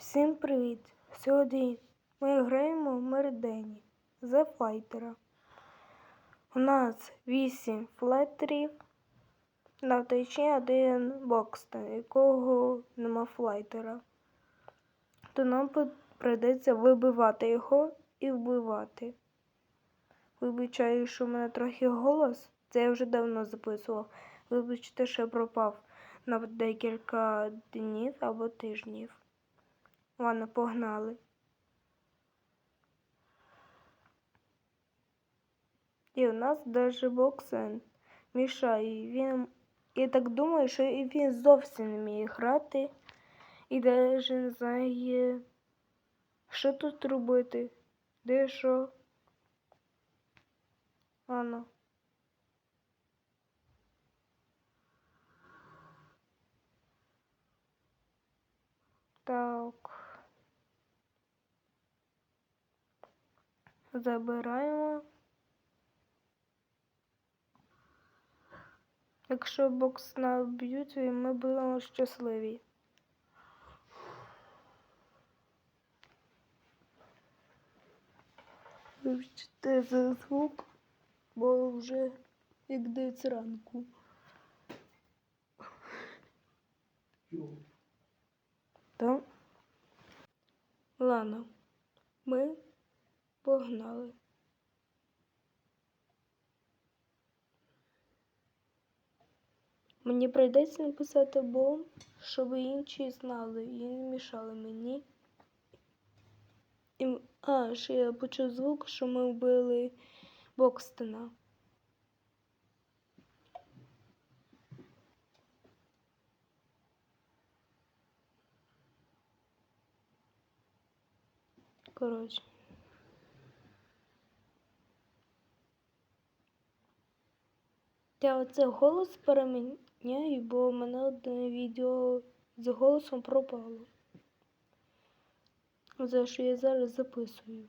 Всім привіт! Сьогодні ми граємо в Меридені за файтера. У нас 8 флайтерів, на втечі один бокстон, якого нема флайтера. То нам прийдеться вибивати його і вбивати. Вибачаю, що в мене трохи голос, це я вже давно записував. Вибачте, що я пропав на декілька днів або тижнів. Ладно, погнали. І у нас даже боксен мішає. Він, я так думаю, що і він зовсім не вміє грати. І навіть не знає, що тут робити. Де що. Ладно. Так. Забираємо. Якщо бокс наб'ють, ми будемо щасливі. Вибачте за звук, бо вже як 9 ранку. Так? Ладно, ми погнали. Мені прийдеться написати бомб, щоб інші знали і не мішали мені. І... А, ще я почув звук, що ми вбили Бокстона. Коротше. Я оце голос переміняю, бо у мене одне відео з голосом пропало. За що я зараз записую.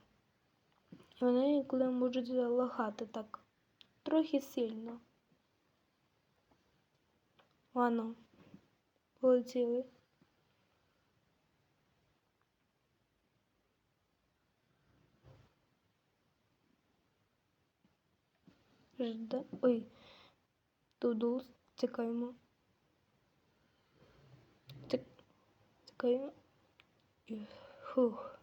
Вони інколи можуть лагати так трохи сильно. Ладно, полетіли. Жда... Ой, Тудул, тікаємо. Тик... Тікаємо. Фух.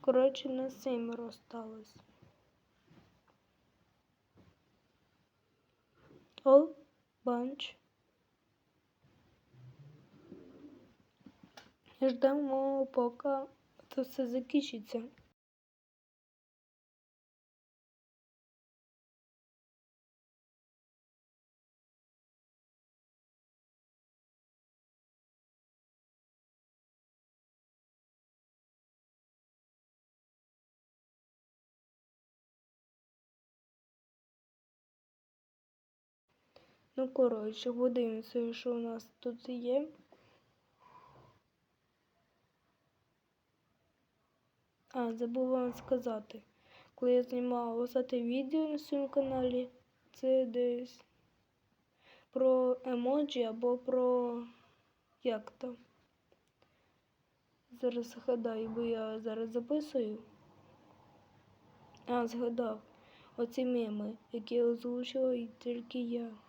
Коротше, на семеро осталось. О, банч. Ждемо, поки це все закінчиться. Ну, коротше, подивимося, що у нас тут є. А, забув вам сказати. Коли я знімала оце відео на своєму каналі, це десь про емоджі або про як то. Зараз згадаю, бо я зараз записую. А, згадав. Оці меми, які озвучила і тільки я.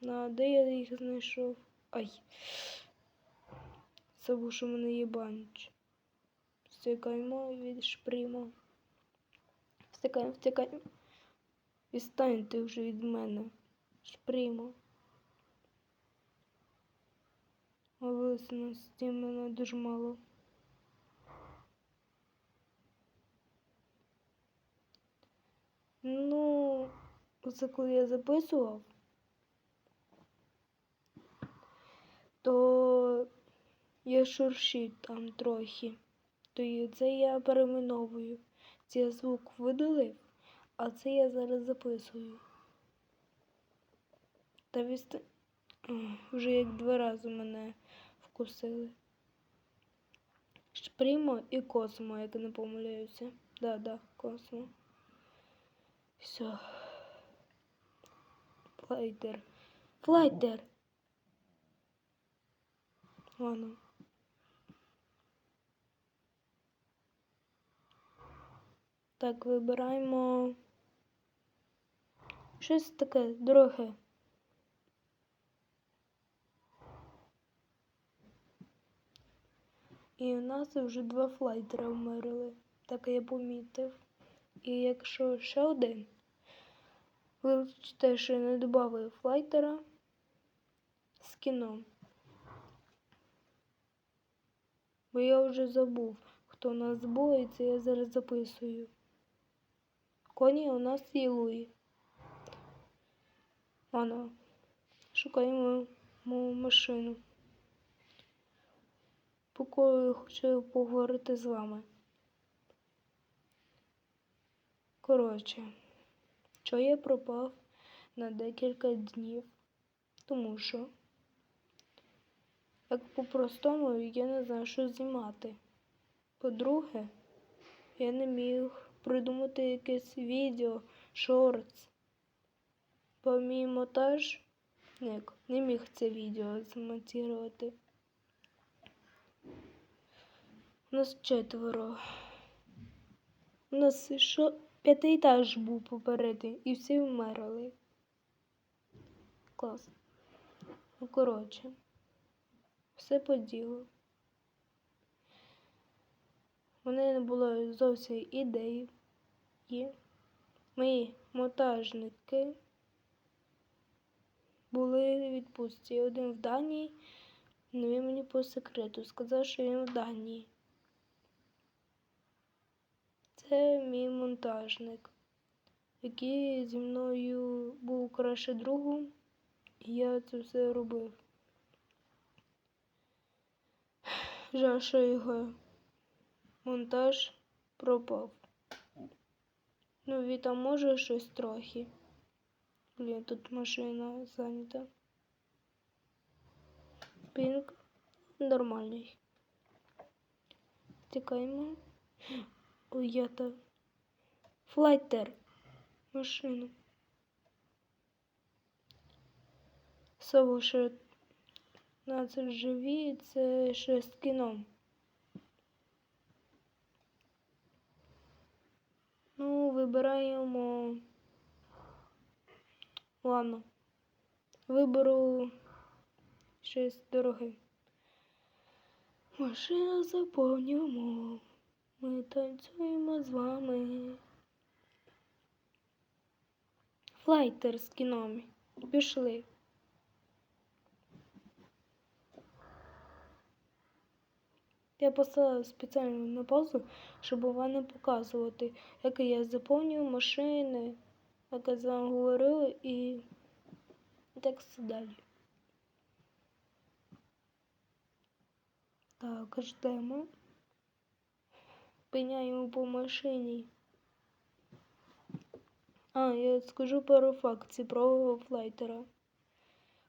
На де я їх знайшов? Ай. Забув, що в мене є банч. Втикаємо від шпріма. Втикаємо, втикаємо. Відстаньте вже від мене. На стіл мене дуже мало. Ну, це коли я записував, то я шуршив там трохи. То це я перейменовую. Це я звук видалив, а це я зараз записую. Та відст... Ой, Вже як два рази мене вкусили. Шпрімо і космо, як не помиляюся. Да, да, космо. Все. Флайтер. Флайтер. Ладно. Так, вибираємо щось таке дороге. І у нас вже два флайтера вмерли, так я помітив. І якщо ще один, вибачте, що я не додав флайтера з кіном. Бо я вже забув, хто нас був, це я зараз записую. Коні у нас є Луї. Ладно, шукаємо мою машину. Поки хочу поговорити з вами. Коротше, що я пропав на декілька днів, тому що, як по-простому, я не знаю, що знімати. По-друге, я не міг придумати якесь відео, шортс. Бо мій монтаж не, не міг це відео змонтувати. У нас четверо. У нас що п'ятиэтаж був попередній і всі вмерли. Клас. Ну, коротше, все по ділу. У мене не було зовсім ідеї. Мої монтажники були відпустці. Один в Данії, але він мені по секрету сказав, що він в Данії. Це мій монтажник, який зі мною був краще другом, я це все робив. жаль, його монтаж пропав. Ну, Віта може щось трохи. Блін, тут машина зайнята. Пінг нормальний. Тікаємо. Ой, я то. Флайтер. Машину. Савушет. 15 живі, це шесткіно. Ну, вибираємо. Ладно. Виберу щось дороге. Машина заповнюємо. Ми танцюємо з вами. Флайтер з кіном. Пішли. Я поставила спеціально на паузу, щоб вам показувати, як я заповнюю машини, як я з вами говорила і так далі. Так, ждемо. Пиняємо по машині. А, я скажу пару фактів про флайтера.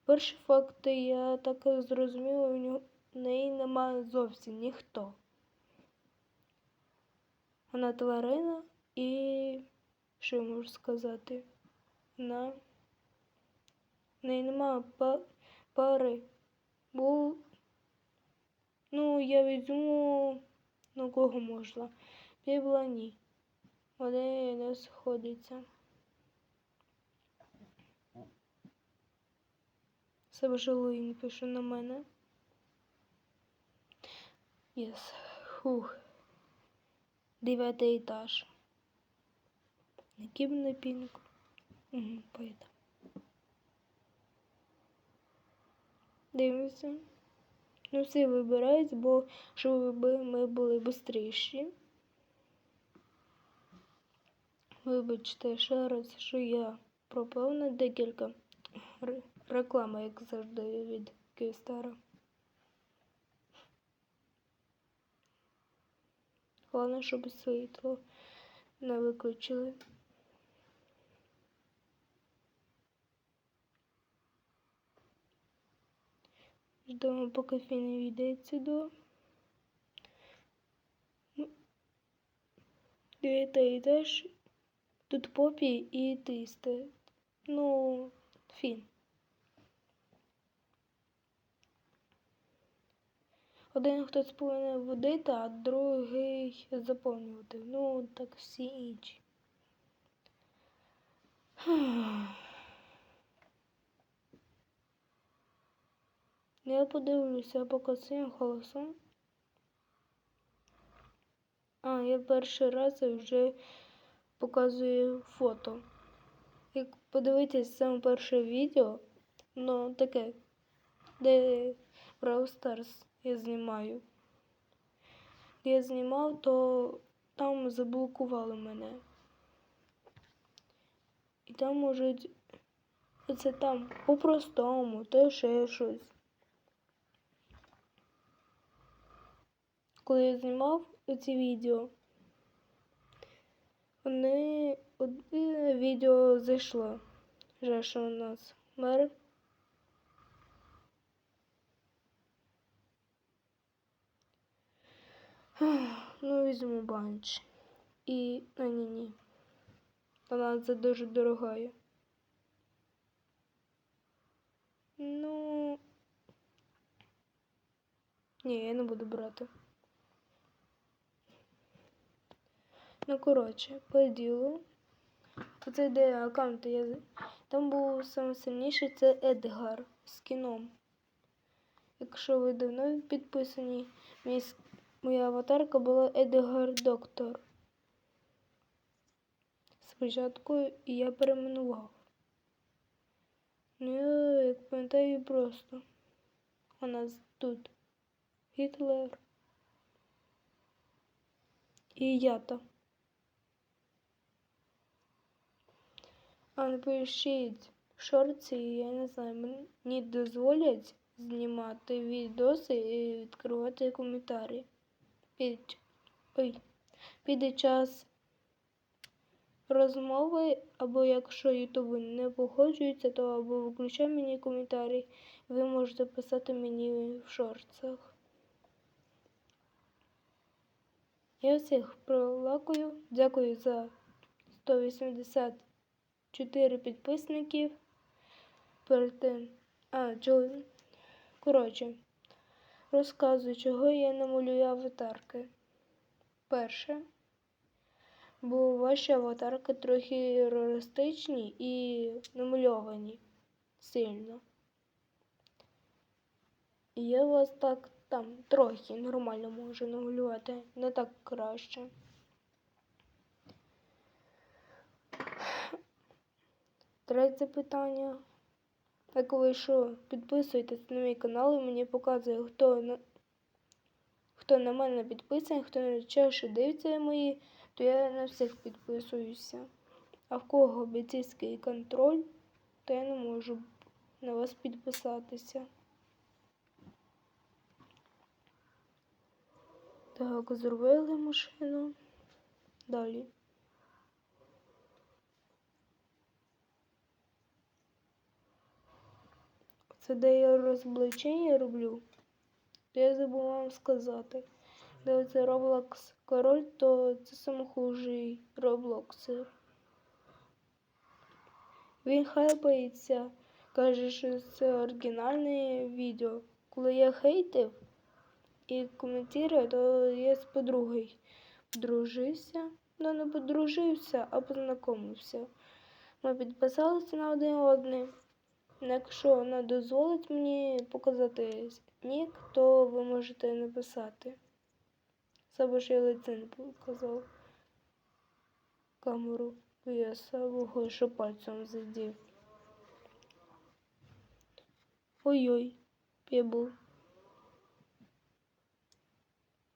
Перші факти я так зрозуміла, у нього неї немає зовсім ніхто. Вона тварина і що я можу сказати? Вона в неї немає па пари. Бо ну я візьму ну кого можна. Бібла ні. Вони не сходяться. Себе жалує, пише на мене. Єс. Хух. Дев'ятий етаж. Накибний пінк. Угу, поїде. Дивимося. Ну, всі вибирають, бо щоб ми були швидші. Вибачте ще раз, що я пропав на декілька реклама, як завжди, від Київстара. Головне, щоб світло не виключили. Ждемо, поки фін не йдеться до Дев'ятий етаж. Тут попі і ти стоїть. Ну, фін. Один хтось повинен водити, а другий заповнювати. Ну, так всі інші. Я подивлюся поки цим голосом. А, я перший раз вже показую фото. Як подивитись саме перше відео, ну таке, де Brawl Stars я знімаю. Я знімав, то там заблокували мене. І там можуть оце там по-простому, то ще щось. Коли я знімав ці відео, вони одне відео зайшло. Жаль, що у нас мер. Ну, візьму банч. І. А, ні, ні. Вона це дуже дорогая. Ну. Ні, я не буду брати. Ну, коротше, по ділу. Оце де аккаунт я. Там був найсильніший це Едгар з кіном. Якщо ви давно підписані, мій, моя аватарка була Едгар Доктор. Спочатку я перейменував. Ну, як пам'ятаю просто. У нас тут Гітлер. І ята. А напишіть в шорці, я не знаю, мені дозволять знімати відоси і відкривати коментарі. Під, ой, піде час розмови, або якщо Ютуб не погоджується, то або виключай мені коментарі, ви можете писати мені в шорцах. Я всіх пролакую. Дякую за 180 4 підписників. Перед тим. А, чого. Коротше, розказую, чого я намалюю аватарки. Перше, бо ваші аватарки трохи реалістичні і намальовані сильно. І я вас так там трохи нормально можу намалювати, не так краще. Третє питання. Як ви що, підписуєтесь на мій канал і мені показує, хто на хто на мене підписаний, хто не чаще дивиться мої, то я на всіх підписуюся. А в кого бійцівський контроль, то я не можу на вас підписатися. Так, зробили машину. Далі. Це де я розоблачення роблю, то я забув вам сказати. Де це Roblox король, то це самохужий Роблоксер. Він хайпається, каже, що це оригінальне відео. Коли я хейтив і коментую, то я з подругою подружився. Ну, не подружився, а познайомився. Ми підписалися на один одний. Якщо вона дозволить мені показати нік, то ви можете написати. Саме ж я лице не показав камеру. Я самого що пальцем задів. Ой-ой, пебл.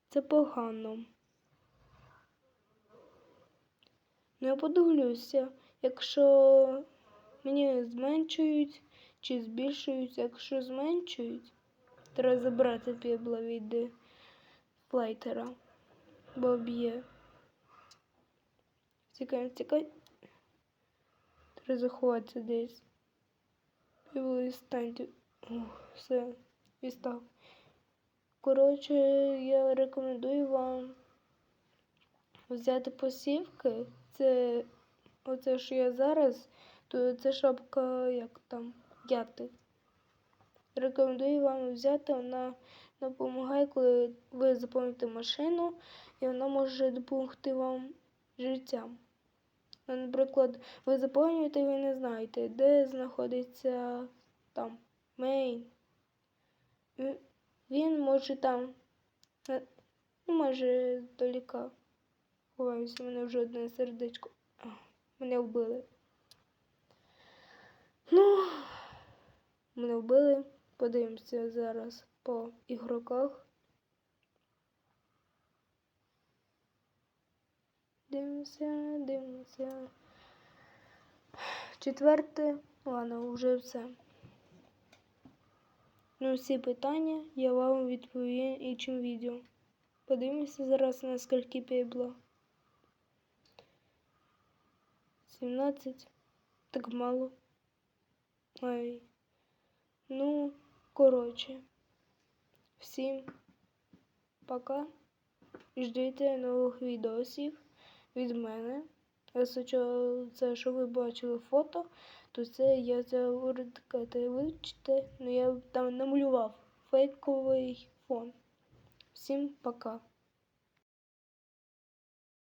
Це погано. Ну я подивлюся, якщо мені зменшують чи збільшують, якщо зменшують, треба забрати пібла від флайтера, бо б'є. Тікай, тікай. Треба заховатися десь. Пібло і станьте. Все, відстав. Коротше, я рекомендую вам взяти посівки. Це оце, що я зараз, то це шапка як там. Яти. Рекомендую вам взяти, вона допомагає, коли ви заповните машину, і вона може допомогти вам життям. Ну, Наприклад, ви заповнюєте, ви не знаєте, де знаходиться там мейн. Він- може там, е, ну, майже далека. Ховаюся, мене вже одне сердечко. Мене вбили. Ну, мене вбили. Подивимося зараз по ігроках. Дивимося, дивимося. Четверте, ладно, вже все. Ну, всі питання я вам відповім іншим відео. Подивимося зараз на скільки пібло. 17. Так мало. Ай. Ну, коротше. Всім пока. Ждіть нових відосів від мене. Якщо це, що ви бачили фото, то це я це вирискати вивчите, але я там намалював фейковий фон. Всім пока.